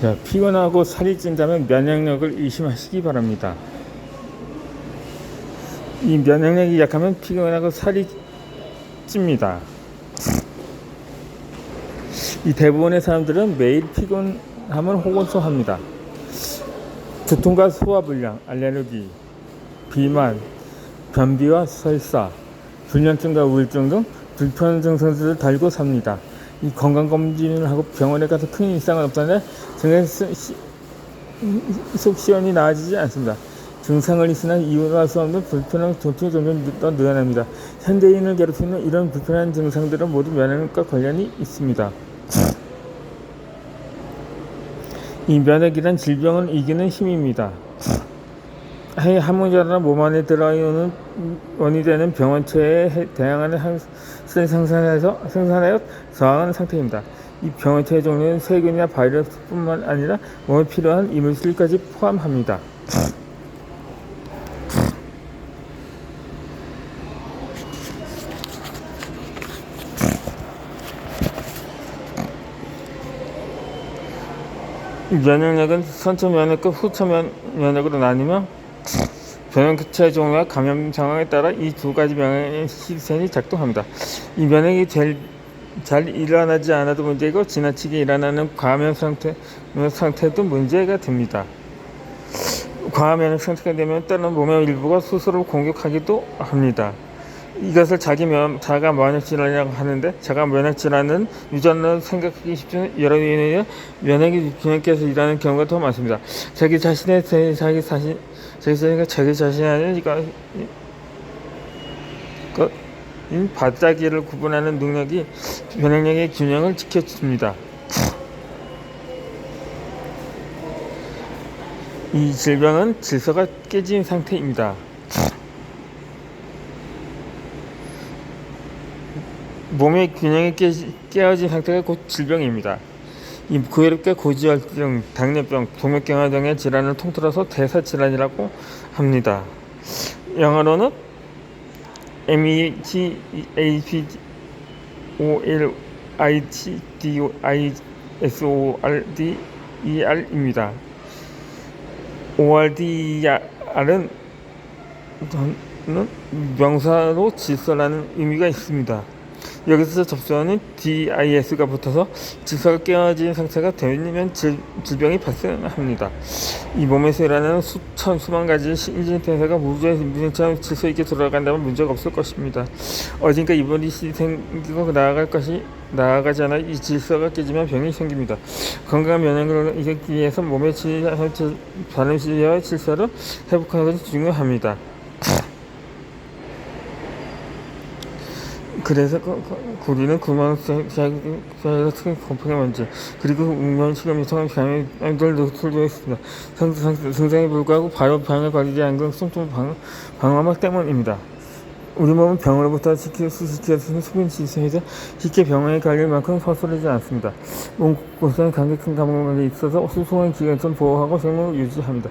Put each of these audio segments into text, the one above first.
자, 피곤하고 살이 찐다면 면역력을 의심하시기 바랍니다. 이 면역력이 약하면 피곤하고 살이 찝니다. 이 대부분의 사람들은 매일 피곤함을 호소합니다. 두통과 소화불량, 알레르기, 비만, 변비와 설사, 불면증과 우울증 등 불편 증상들을 달고 삽니다. 이 건강검진을 하고 병원에 가서 큰 이상은 없다는데 시- 속 시원이 나아지지 않습니다. 증상을 있으나 이유할 수 없는 불편한 통증이 점점 더 늘어납니다. 현대인을 괴롭히는 이런 불편한 증상들은 모두 면역력과 관련이 있습니다. 이 면역이란 질병을 이기는 힘입니다. 해 항문절하나 몸 안에 들어오는 원이 되는 병원체에 해- 대항하는 항생을 생산해서 생산하여 저항하는 상태입니다. 이 병원체의 종류는 세균이나 바이러스뿐만 아니라 몸에 필요한 이물질까지 포함합니다. 이 면역력은 선처 면역과 후처 면- 면역으로 나뉘며 병원체 종류와 감염 상황에 따라 이 두 가지 면역의 시스템이 작동합니다. 이 면역이 제일 잘 일어나지 않아도 문제이고 지나치게 일어나는 과면 상태 상태도 문제가 됩니다. 과면역 상태가 되면 때로는 몸의 일부가 스스로 공격하기도 합니다. 이것을 자기 면, 자가 면역 질환이라고 하는데 자가 면역 질환은 유전을 생각하기 쉽지만 여러 의해 면역이 균형께서 일어나는 경우가 더 많습니다. 자기 자신의 대- 자기 자신 자기 자신과 자기 자신이 아니라 그 바닥기를 구분하는 능력이 면역력의 균형을 지켜줍니다. 이 질병은 질서가 깨진 상태입니다. 몸의 균형이 깨, 깨어진 상태가 곧 질병입니다. 이 고혈압과 고지혈증, 당뇨병, 동맥경화 등의 질환을 통틀어서 대사질환이라고 합니다. 영어로는 MEG, AP, OL, IT, DO, ISORD, ER입니다. ORDR은 명사로 질서라는 의미가 있습니다. 여기서 접수하는 DIS가 붙어서 질서가 깨어진 상태가 되면 질, 질병이 발생합니다. 이 몸에서 일어나는 수천 수만 가지 인진 대사가 무주의 무생처럼 질서 있게 돌아간다면 문제가 없을 것입니다. 어딘가 이번이 생기고 나아갈 것이 나아가지 않아 이 질서가 깨지면 병이 생깁니다. 건강한 면역력을 이기기 위해서 몸의 질, 발음 시와 질서를 회복하는 것이 중요합니다. 그래서 그, 그, 우리는 구멍 사이가 큰 곰팡이 먼지 그리고 운명 실험이 통한 병들 노출되어 있습니다. 증상에 불구하고 바로 병에 걸리지 않은 숨통 방, 방어막 때문입니다. 우리 몸은 병으로부터 지킬 수 지킬 수 있는 수분 시스템에서 쉽게 병에 걸릴 만큼 서투르지 않습니다. 몸 곳곳에 강력한 감각이 있어서 소소한 기관점 보호하고 생명을 유지합니다.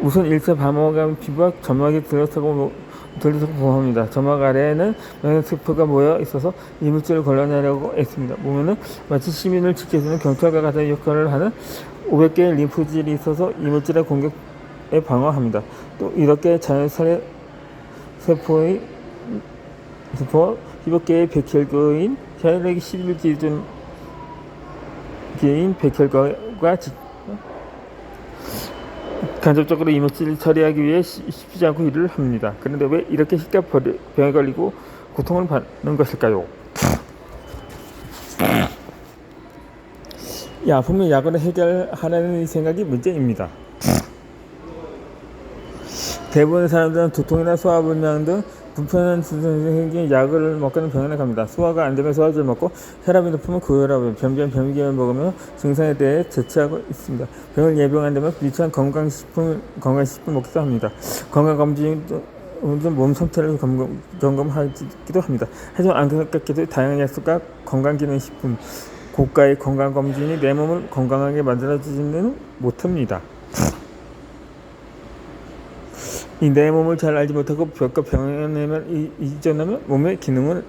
우선 일체 방어감 피부와 점막이 들어서고 돌려서 보호합니다. 점막 아래에는 면역 세포가 모여 있어서 이물질을 걸러내려고 애씁니다. 몸에는 마치 시민을 지켜주는 경찰과 같은 역할을 하는 500개의 림프질이 있어서 이물질의 공격에 방어합니다. 또 이렇게 자연스레 세포의 세포 7개의 백혈구인 혈액 11기준 개인 백혈구가 간접적으로 이물질을 처리하기 위해 쉽지 않고 일을 합니다. 그런데 왜 이렇게 쉽게 병에 걸리고 고통을 받는 것일까요? 이 아픔의 약으로 해결하라는 생각이 문제입니다. 대부분의 사람들은 두통이나 소화불량 등 불편한 증상이 약을 먹고는 병원에 갑니다. 소화가 안 되면 소화제를 먹고 혈압이 높으면 고혈압을, 변비는 변비약을 먹으며 증상에 대해 대처하고 있습니다. 병을 예방한다면 유치한 건강식품, 건강식품 먹기도 합니다. 건강검진도 몸 상태를 점검, 점검하기도 합니다. 하지만 안타깝게도 다양한 약속과 건강기능식품, 고가의 건강검진이 내 몸을 건강하게 만들어주지는 못합니다. 내 몸을 잘 알지 못하고 벽과 병행하면 이전하면 몸의 기능을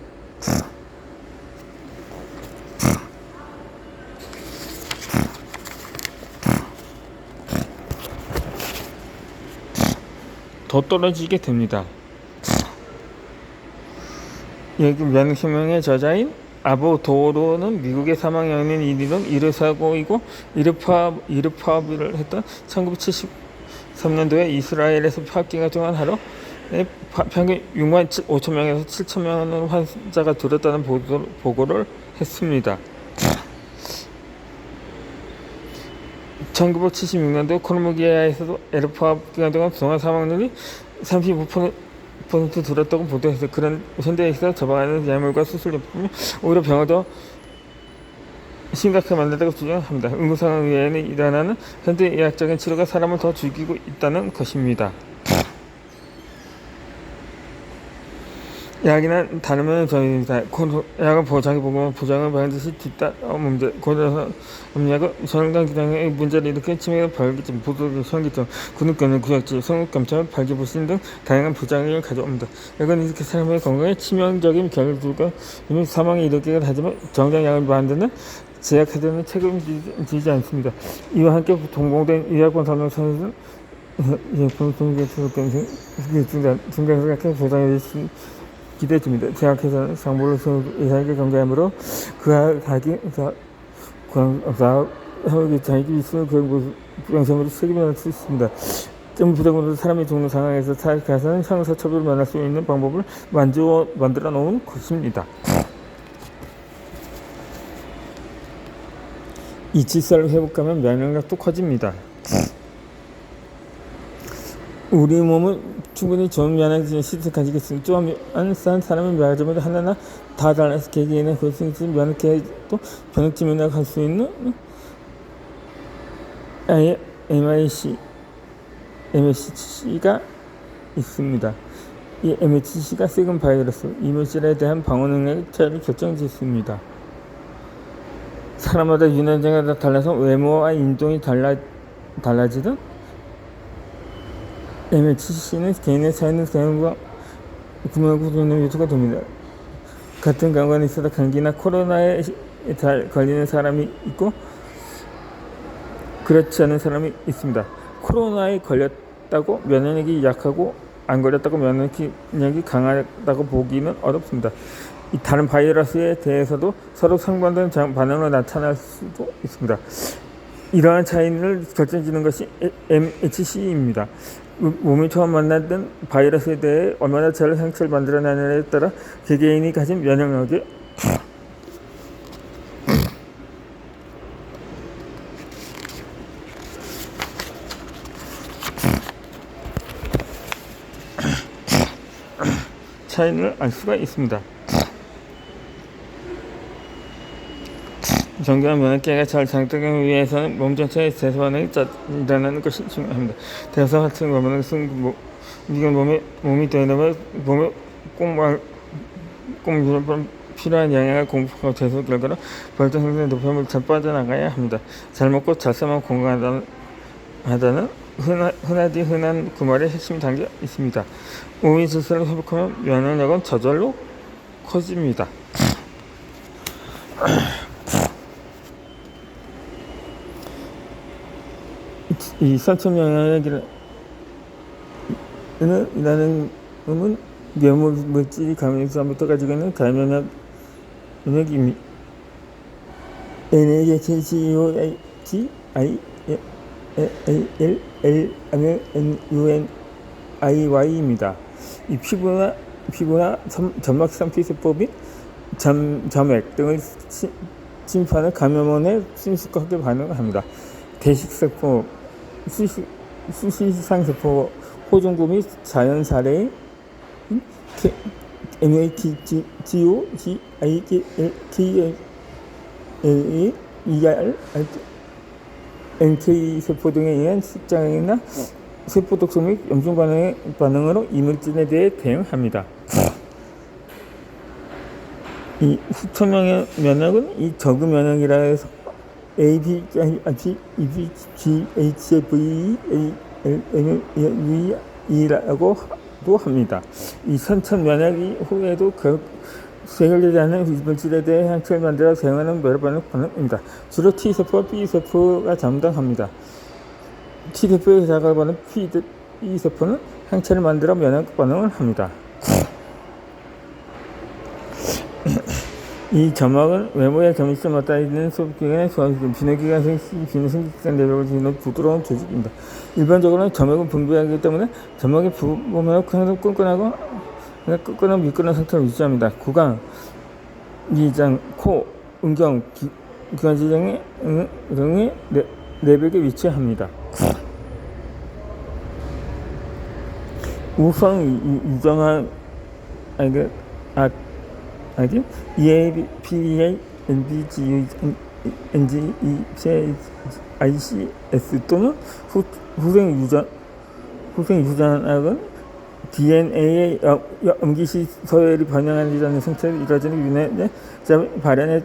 더 떨어지게 됩니다. 여기 명성명의 저자인 아보도로는 미국의 사망 연인 이리론 이르사고이고 이르파 이르파비를 했던 1970 1973년도에 이스라엘에서 파기가 동안 하루 에 파- 평균 6만 5천 명에서 7천 명의 환자가 들었다는 보도, 보고 를 했습니다. 1976년도 코로모기아에서도 에르파 기간 동안 동안 사망률이 35% 퍼센트 들었다고 보도해서 그런 현대에서 처방하는 약물과 수술 제품이 오히려 병을 더 심각하게 만든다고 주장합니다. 응급 상황 외에는 일어나는 현대 의학적인 치료가 사람을 더 죽이고 있다는 것입니다. 약이나 저희입니다. 코로- 약은 보장이 보고 보장을 반드시 뒤따 어, 문제 고려해서 음약은 전강 기능의 문제를 일으켜 치매가 발기증, 보도기, 현기증, 근육견을 구역질, 성욕감점, 발기부신 등 다양한 부작용을 가져옵니다. 약은 이렇게 사람의 건강에 치명적인 결과가 이미 사망에 이르게 하지만 정작 약을 만드는 제약회사는 책임지지 않습니다. 이와 함께 동봉된 의약권 산업에서는 예품 통계에서 중간중간 보장해 주신 기대됩니다. 제약회사는 상보를 예상에 경계하므로 그 가기 사업이 자기 있으면 그 부양성으로 책임을 수 있습니다. 좀 부담으로 사람이 죽는 상황에서 사회에서는 형사처벌을 면할 수 있는 방법을 만들어 놓은 것입니다. 이 질서를 회복하면 면역력도 커집니다. 우리 몸은 충분히 좋은 면역력을 시스템 가지고 있습니다. 또한 싼 사람의 면역점을 하나하나 다 달라서 개개인의 고생지 면역해도 변역지 면역할 수 있는 아예 MIC, MSC가 있습니다. 이 MSC가 세금 바이러스, 이물질에 대한 방어 능력의 차이를 결정짓습니다. 사람마다 유전자가 달라서 외모와 인종이 달라, 달라지든 MHC는 개인의 사회는 사용과 구매하고 되는 요소가 됩니다. 같은 경우가 있어도 감기나 코로나에 잘 걸리는 사람이 있고 그렇지 않은 사람이 있습니다. 코로나에 걸렸다고 면역력이 약하고 안 걸렸다고 면역력이 강하다고 보기는 어렵습니다. 이 다른 바이러스에 대해서도 서로 상반된 장- 반응으로 나타날 수도 있습니다. 이러한 차이를 결정짓는 것이 MHC입니다. 몸이 처음 만났던 바이러스에 대해 얼마나 잘 상처를 만들어내느냐에 따라 개개인이 가진 면역력이 차이를 알 수가 있습니다. 정교한 면역계가 잘 장착하기 위해서는 몸 전체의 대사 반응이 짜- 일어나는 것이 중요합니다. 대사 같은 거는 승 이건 몸에 몸이 되려면 몸에 꼭말 꼭 필요한 영양을 공급하고 대소 결과로 발전 성분의 높임을 잘 빠져나가야 합니다. 잘 먹고 잘 싸면 건강하다는 하다는 흔하, 흔하디 흔한 그 말의 핵심 담겨 있습니다. 몸이 질서를 회복하면 면역력은 저절로 커집니다. 이 선천 면역이라는 놈은 면역 물질이 감염성부터 가지고 있는 가면역 면역입니다. NAHCOIG I L L N U N I Y입니다. 이 피부나 피부나 점, 점막상 피세포 및 점, 점액 등을 치- 침입하는 감염원에 심숙하게 반응합니다. 대식세포, 수시, 수시상세포, 호중구 및 자연사례, MATGO, GIGL, TLE, ER, NK 세포 등에 의한 식장이나 세포 독소 및 염증 반응의 반응으로 이물질에 대해 대응합니다. 이 수천명의 면역은 이 저그 면역이라 해서 A, B, I, P, E, B, G, H, F, E, A, L, M, V, E라고 도 합니다. 이 선천 면역이 후에도 그 세결되지 않은 이물질에 대해 항체를 만들어 사용하는 반응 반응입니다. 주로 T세포와 B세포가 담당합니다. T세포의 작업하는 P, E세포는 항체를 만들어 면역 반응을 합니다. 이 점막은 외모의 점있음 맞닿아 있는 소기관의 소화기관, 비내기관성 비내성기관 내벽을 지는 부드러운 조직입니다. 일반적으로 점막은 분비하기 때문에 점막의 부분을 항상 끈끈하고 끈끈한 미끈한 상태를 유지합니다. 구강, 이장, 코, 음경, 기, 기관지장의 등의 내, 내벽에 위치합니다. 우성 유- 유정한 아니 그 아, 아니 EA, PEA, NBG, NG, ICS 또는 후, 후생 유전 후생 유전학은 DNA의 염기시 서열이 반영하는 상태를 이루어지는 유전의 발현의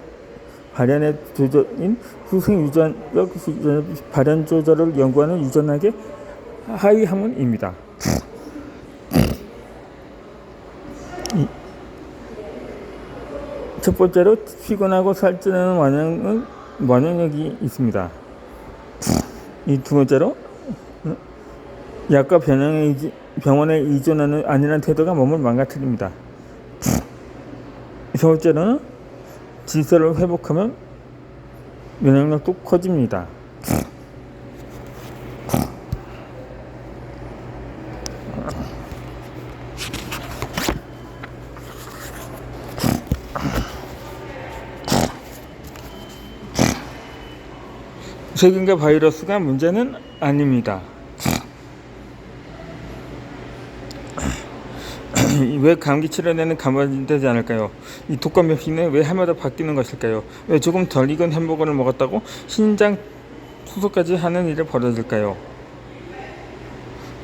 발현의 조절인 후생 유전력 발현 조절을 연구하는 유전학의 하위 학문입니다. 첫 번째로 피곤하고 살찌는 원인은 원인력이 있습니다. 이 두 번째로 음, 약과 의지, 병원에 의존하는 아니라는 태도가 몸을 망가뜨립니다. 세 번째로는 질서를 회복하면 면역력도 커집니다. 세균과 바이러스가 문제는 아닙니다. 왜 감기 치료내는 감염되지 않을까요? 이 독감 백신은 왜 해마다 바뀌는 것일까요? 왜 조금 덜 익은 햄버거를 먹었다고 신장 수소까지 하는 일이 벌어질까요?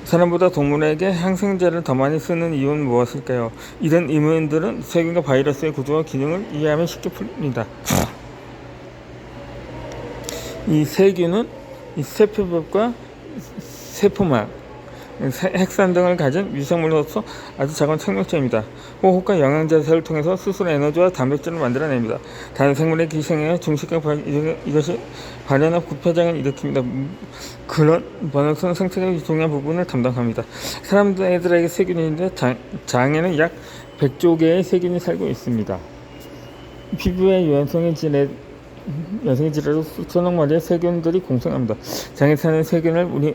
사람보다 동물에게 항생제를 더 많이 쓰는 이유는 무엇일까요? 이런 의문들은 세균과 바이러스의 구조와 기능을 이해하면 쉽게 풀립니다. 이 세균은 이 세포벽과 세포막, 세- 핵산 등을 가진 미생물로서 아주 작은 생명체입니다. 호흡과 영양제사를 통해서 스스로 에너지와 단백질을 만들어냅니다. 다른 생물의 기생에 중식과 이것이 발현과 부패장을 일으킵니다. 음, 그런 번역성 생태계의 중요한 부분을 담당합니다. 사람들에게 세균이 있는데 장, 장에는 약 100조 개의 세균이 살고 있습니다. 피부의 유연성의 질에 질환로 수천억 마리의 세균들이 공생합니다. 장에 사는 세균을 우리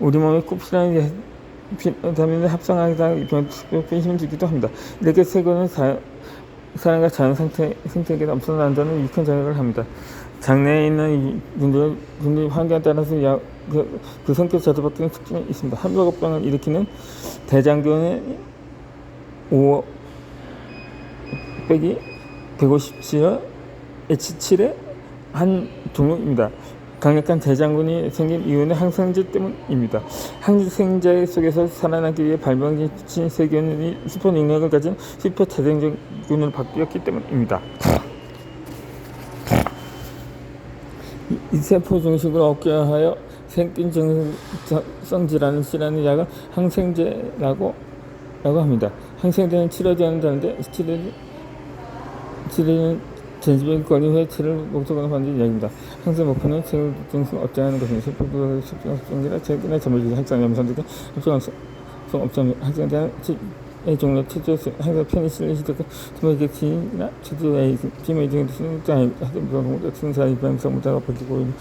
우리 몸에 꼭 필요한 비타민을 합성하다 힘을 주기도 합니다. 이렇게 세균은 사, 사람과 자연 상태 생태계에 엄청난다는 유익한 작용을 합니다. 장내에 있는 분들 분들 환경에 따라서 야, 그, 그 성격 자주 바뀌는 특징이 있습니다. 한벽병을 일으키는 대장균의 5 빼기 157의 H7의 한 종류입니다. 강력한 대장군이 생긴 이유는 항생제 때문입니다. 항생제 속에서 살아나기 위해 발병시킨 세균이 슈퍼 능력을 가진 슈퍼 대장균으로 바뀌었기 때문입니다. 이- 이 세포 중식을 얻게 하여 생긴 정성 질환을 치료하는 약을 항생제라고 라고 합니다. 항생제는 않는다는데 치료 치료는 권위 후에 치료를 목적으로 만든 이야기입니다. 항상 목표는 제일 등수 업장하는 것입니다. 세포도 합성이라 제기나 점유기 항상 염산들과 합성성 업장 항상 대한 의 종류 체조 항상 페니실린 시도가 스모이객치나 체조의 피메이 등의 수능장 하던 병원과 승사 입양성 무다가 바뀌고 있는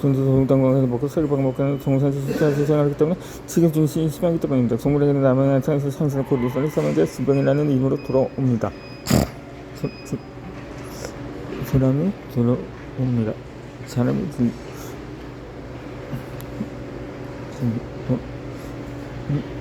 존재도 동당방에서 먹고 설방 먹고 동산시 실패해서 생활하기 때문에 지금 중심이 심하기 때문입니다. 동물에게는 상에서 상승 곧 노선이 사망자 질병이라는 의미로 돌아옵니다. 소, 소, 사람이 돌아옵니다. 사람이 들, 어, 음.